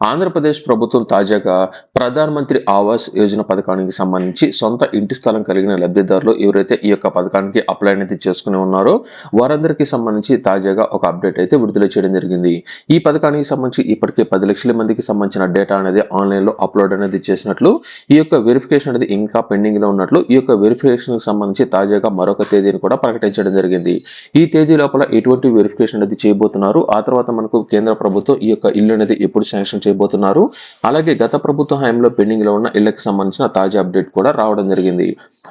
ఆంధ్రప్రదేశ్ ప్రభుత్వం తాజాగా ప్రధానమంత్రి ఆవాస్ యోజన పథకానికి సంబంధించి సొంత ఇంటి స్థలం కలిగిన లబ్ధిదారులు ఎవరైతే ఈ యొక్క పథకానికి అప్లై అనేది చేసుకుని ఉన్నారో వారందరికీ సంబంధించి తాజాగా ఒక అప్డేట్ అయితే విడుదల చేయడం జరిగింది. ఈ పథకానికి సంబంధించి ఇప్పటికే పది లక్షల మందికి సంబంధించిన డేటా అనేది ఆన్లైన్లో అప్లోడ్ అనేది చేసినట్లు ఈ యొక్క వెరిఫికేషన్ అనేది ఇంకా పెండింగ్లో ఉన్నట్లు ఈ యొక్క వెరిఫికేషన్కి సంబంధించి తాజాగా మరొక తేదీని కూడా ప్రకటించడం జరిగింది. ఈ తేదీ లోపల ఎటువంటి వెరిఫికేషన్ అనేది చేయబోతున్నారు? ఆ తర్వాత మనకు కేంద్ర ప్రభుత్వం ఈ యొక్క ఇల్లు అనేది ఎప్పుడు శాంక్షన్ చేయబోతున్నారు. అలాగే గత ప్రభుత్వ హయాంలో పెండింగ్లో ఉన్న ఇళ్ళకు సంబంధించిన తాజా అప్డేట్ కూడా రావడం జరిగింది.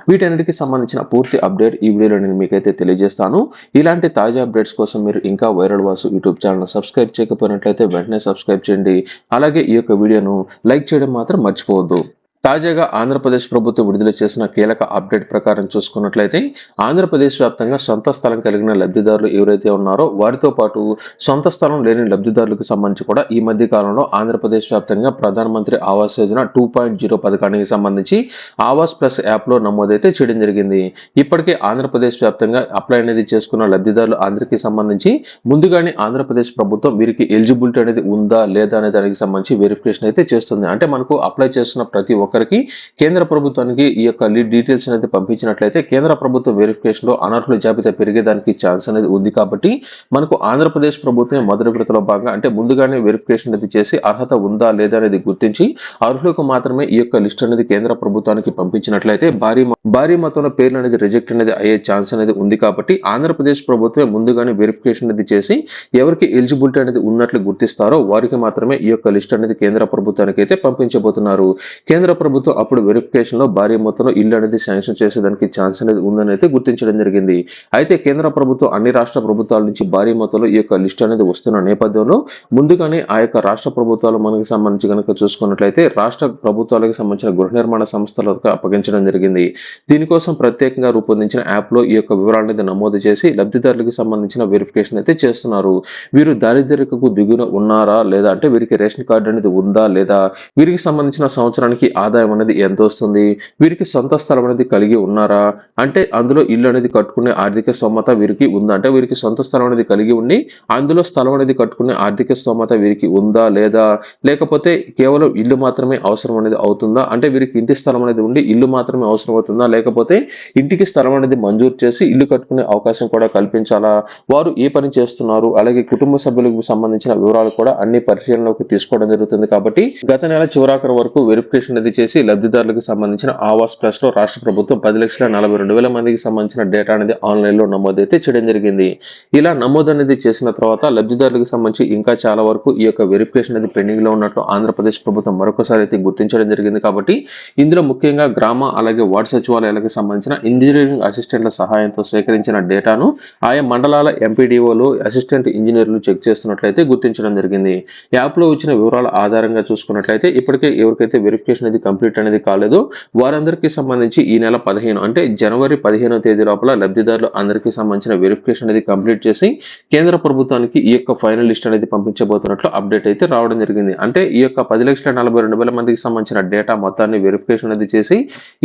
వీటన్నిటికి సంబంధించిన పూర్తి అప్డేట్ ఈ వీడియోలో నేను మీకైతే తెలియజేస్తాను. ఇలాంటి తాజా అప్డేట్స్ కోసం మీరు ఇంకా viral Vasu YouTube channel subscribe చేయకపోయినట్లయితే వెంటనే సబ్స్క్రైబ్ చేయండి. అలాగే ఈ యొక్క వీడియోను లైక్ చేయడం మాత్రం మర్చిపోవద్దు. తాజాగా ఆంధ్రప్రదేశ్ ప్రభుత్వం విడుదల చేసిన కీలక అప్డేట్ ప్రకారం చూసుకున్నట్లయితే ఆంధ్రప్రదేశ్ వ్యాప్తంగా సొంత స్థలం కలిగిన లబ్ధిదారులు ఎవరైతే ఉన్నారో వారితో పాటు సొంత స్థలం లేని లబ్ధిదారులకు సంబంధించి కూడా ఈ మధ్య కాలంలో ఆంధ్రప్రదేశ్ వ్యాప్తంగా Pradhan Mantri Awas Yojana two point zero పథకానికి సంబంధించి ఆవాస్ ప్లస్ యాప్లో నమోదైతే చేయడం జరిగింది. ఇప్పటికే ఆంధ్రప్రదేశ్ వ్యాప్తంగా అప్లై అనేది చేసుకున్న లబ్ధిదారులు అందరికీ సంబంధించి ముందుగానే ఆంధ్రప్రదేశ్ ప్రభుత్వం వీరికి ఎలిజిబిలిటీ అనేది ఉందా లేదా అనే దానికి సంబంధించి వెరిఫికేషన్ అయితే చేస్తుంది. అంటే మనకు అప్లై చేస్తున్న ప్రతి ఒక్కరికి కేంద్ర ప్రభుత్వానికి ఈ యొక్క లీడ్ డీటెయిల్స్ అనేది పంపించినట్లయితే కేంద్ర ప్రభుత్వ వెరిఫికేషన్లో అనర్హుల జాబితా పెరిగేదానికి ఛాన్స్ అనేది ఉంది కాబట్టి మనకు ఆంధ్రప్రదేశ్ ప్రభుత్వం మొదటి విడతలో భాగంగా అంటే ముందుగానే వెరిఫికేషన్ అనేది చేసి అర్హత ఉందా లేదా అనేది గుర్తించి అర్హులకు మాత్రమే ఈ యొక్క లిస్ట్ అనేది కేంద్ర ప్రభుత్వానికి పంపించినట్లయితే భారీ భారీ మొత్తంలో పేర్లు అనేది రిజెక్ట్ అనేది అయ్యే ఛాన్స్ అనేది ఉంది కాబట్టి ఆంధ్రప్రదేశ్ ప్రభుత్వం ముందుగానే వెరిఫికేషన్ అనేది చేసి ఎవరికి ఎలిజిబిలిటీ అనేది ఉన్నట్లు గుర్తిస్తారో వారికి మాత్రమే ఈ యొక్క లిస్ట్ అనేది కేంద్ర ప్రభుత్వానికి అయితే పంపించబోతున్నారు. కేంద్ర ప్రభుత్వం అప్పుడు వెరిఫికేషన్లో భారీ మొత్తంలో ఇల్లు అనేది శాంక్షన్ చేసేదానికి ఛాన్స్ అనేది ఉందని అయితే గుర్తించడం జరిగింది. అయితే కేంద్ర ప్రభుత్వం అన్ని రాష్ట్ర ప్రభుత్వాల నుంచి భారీ మొత్తంలో ఈ యొక్క లిస్ట్ అనేది వస్తున్న నేపథ్యంలో ముందుగానే ఆ యొక్క రాష్ట్ర ప్రభుత్వాలు మనకి సంబంధించి కనుక చూసుకున్నట్లయితే రాష్ట్ర ప్రభుత్వాలకు సంబంధించిన గృహ నిర్మాణ సంస్థలకు అప్పగించడం జరిగింది. దీనికోసం ప్రత్యేకంగా రూపొందించిన యాప్లో ఈ యొక్క వివరాలను అయితే నమోదు చేసి లబ్ధిదారులకు సంబంధించిన వెరిఫికేషన్ అయితే చేస్తున్నారు. వీరు దారిద్ర్యకు దిగున ఉన్నారా? లేదా అంటే వీరికి రేషన్ కార్డు అనేది ఉందా? లేదా వీరికి సంబంధించిన సంవత్సరానికి ఆదాయం అనేది ఎంత వస్తుంది? వీరికి సొంత స్థలం అనేది కలిగి ఉన్నారా? అంటే అందులో ఇల్లు అనేది కట్టుకునే ఆర్థిక స్తోమత వీరికి ఉందా? అంటే వీరికి సొంత స్థలం అనేది కలిగి ఉండి అందులో స్థలం అనేది కట్టుకునే ఆర్థిక స్తోమత వీరికి ఉందా? లేదా లేకపోతే కేవలం ఇల్లు మాత్రమే అవసరం అనేది అవుతుందా? అంటే వీరికి ఇంటి స్థలం అనేది ఉండి ఇల్లు మాత్రమే అవసరం అవుతుందా? లేకపోతే ఇంటికి స్థలం అనేది మంజూరు చేసి ఇల్లు కట్టుకునే అవకాశం కూడా కల్పించాలా? వారు ఏ పని చేస్తున్నారు? అలాగే కుటుంబ సభ్యులకు సంబంధించిన వివరాలు కూడా అన్ని పరిశీలనలోకి తీసుకోవడం జరుగుతుంది కాబట్టి గత నెల చివరాఖరు వరకు వెరిఫికేషన్ అనేది చేసి లబ్ధిదారులకు సంబంధించిన ఆవాస్ ప్లస్లో రాష్ట్ర ప్రభుత్వం పది లక్షల నలభై రెండు వేల మందికి సంబంధించిన డేటా అనేది ఆన్లైన్లో నమోదైతే చేయడం జరిగింది. ఇలా నమోదు అనేది చేసిన తర్వాత లబ్ధిదారులకు సంబంధించి ఇంకా చాలా వరకు ఈ యొక్క వెరిఫికేషన్ అనేది పెండింగ్లో ఉన్నట్లు ఆంధ్రప్రదేశ్ ప్రభుత్వం మరొకసారి అయితే గుర్తించడం జరిగింది కాబట్టి ఇందులో ముఖ్యంగా గ్రామ అలాగే వాట్సాప్ సచివాలయాలకు సంబంధించిన ఇంజనీరింగ్ అసిస్టెంట్ల సహాయంతో సేకరించిన డేటాను ఆయా మండలాల ఎంపీడీఓలు అసిస్టెంట్ ఇంజనీర్లు చెక్ చేస్తున్నట్లయితే గుర్తించడం జరిగింది. యాప్లో వచ్చిన వివరాల ఆధారంగా చూసుకున్నట్లయితే ఇప్పటికే ఎవరికైతే వెరిఫికేషన్ అనేది కంప్లీట్ అనేది కాలేదో వారందరికీ సంబంధించి ఈ నెల పదిహేను అంటే జనవరి పదిహేనో తేదీ లోపల లబ్ధిదారులు అందరికీ సంబంధించిన వెరిఫికేషన్ అనేది కంప్లీట్ చేసి కేంద్ర ప్రభుత్వానికి ఈ యొక్క ఫైనల్ లిస్ట్ అనేది పంపించబోతున్నట్లు అప్డేట్ అయితే రావడం జరిగింది. అంటే ఈ యొక్క పది లక్షల నలభై రెండు వేల మందికి సంబంధించిన డేటా మొత్తాన్ని వెరిఫికేషన్ అనేది చేసి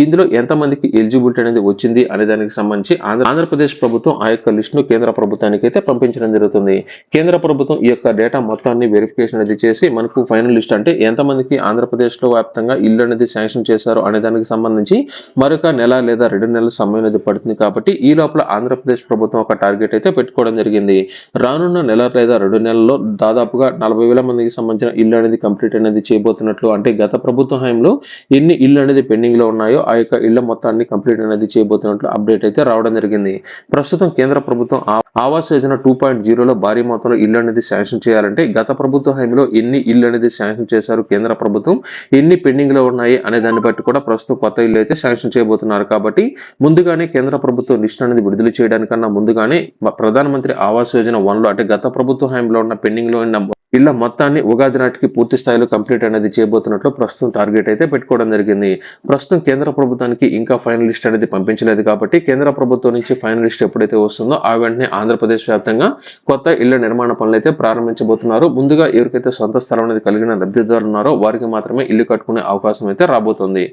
ఇందులో ఎంతమంది మందికి ఎలిజిబిలిటీ అనేది వచ్చింది అనే దానికి సంబంధించి ఆంధ్రప్రదేశ్ ప్రభుత్వం ఆ యొక్క లిస్ట్ను కేంద్ర ప్రభుత్వానికి అయితే పంపించడం జరుగుతుంది. కేంద్ర ప్రభుత్వం ఈ యొక్క డేటా మొత్తాన్ని వెరిఫికేషన్ అనేది చేసి మనకు ఫైనల్ లిస్ట్ అంటే ఎంతమందికి ఆంధ్రప్రదేశ్లో వ్యాప్తంగా ఇల్లు అనేది శాంక్షన్ చేశారు అనే దానికి సంబంధించి మరొక నెల లేదా రెండు నెలల సమయం అనేది పడుతుంది కాబట్టి ఈ లోపల ఆంధ్రప్రదేశ్ ప్రభుత్వం ఒక టార్గెట్ అయితే పెట్టుకోవడం జరిగింది. రానున్న నెల లేదా రెండు నెలల్లో దాదాపుగా నలభై వేల మందికి సంబంధించిన ఇల్లు అనేది కంప్లీట్ అనేది చేయబోతున్నట్లు అంటే గత ప్రభుత్వ హయాంలో ఎన్ని ఇల్లు అనేది పెండింగ్లో ఉన్నాయో ఆ యొక్క ఇళ్ళ మొత్తాన్ని కంప్లీట్ అనేది చేయబోతున్నట్లు అప్డేట్ అయితే రావడం జరిగింది. ప్రస్తుతం కేంద్ర ప్రభుత్వం ఆవాస్ యోజన టూ పాయింట్ జీరోలో భారీ మొత్తంలో ఇల్లు అనేది శాంక్షన్ చేయాలంటే గత ప్రభుత్వ హామీలో ఎన్ని ఇల్లు అనేది శాంక్షన్ చేశారు కేంద్ర ప్రభుత్వం ఎన్ని పెండింగ్లో ఉన్నాయి అనే దాన్ని బట్టి కూడా ప్రస్తుతం కొత్త ఇల్లు అయితే శాంక్షన్ చేయబోతున్నారు. కాబట్టి ముందుగానే కేంద్ర ప్రభుత్వం లిస్ట్ అనేది విడుదల చేయడానికన్నా ముందుగానే ప్రధానమంత్రి ఆవాస్ యోజన వన్లో అంటే గత ప్రభుత్వ హామీలో ఉన్న పెండింగ్లో ఉన్న ఇళ్ళ మొత్తాన్ని ఉగాది నాటికి పూర్తి స్థాయిలో కంప్లీట్ అనేది చేయబోతున్నట్లు ప్రస్తుతం టార్గెట్ అయితే పెట్టుకోవడం జరిగింది. ప్రస్తుతం కేంద్ర ప్రభుత్వానికి ఇంకా ఫైనల్ లిస్ట్ అనేది పంపించలేదు కాబట్టి కేంద్ర ప్రభుత్వం నుంచి ఫైనల్ లిస్ట్ ఎప్పుడైతే వస్తుందో ఆ వెంటనే ఆంధ్రప్రదేశ్ వ్యాప్తంగా కొత్త ఇళ్ళ నిర్మాణ పనులు అయితే ప్రారంభించబోతున్నారు. ముందుగా ఎవరికైతే సొంత స్థలం అనేది కలిగిన లబ్ధిదారులు ఉన్నారో వారికి మాత్రమే ఇల్లు కట్టుకునే అవకాశం అయితే రాబోతుంది.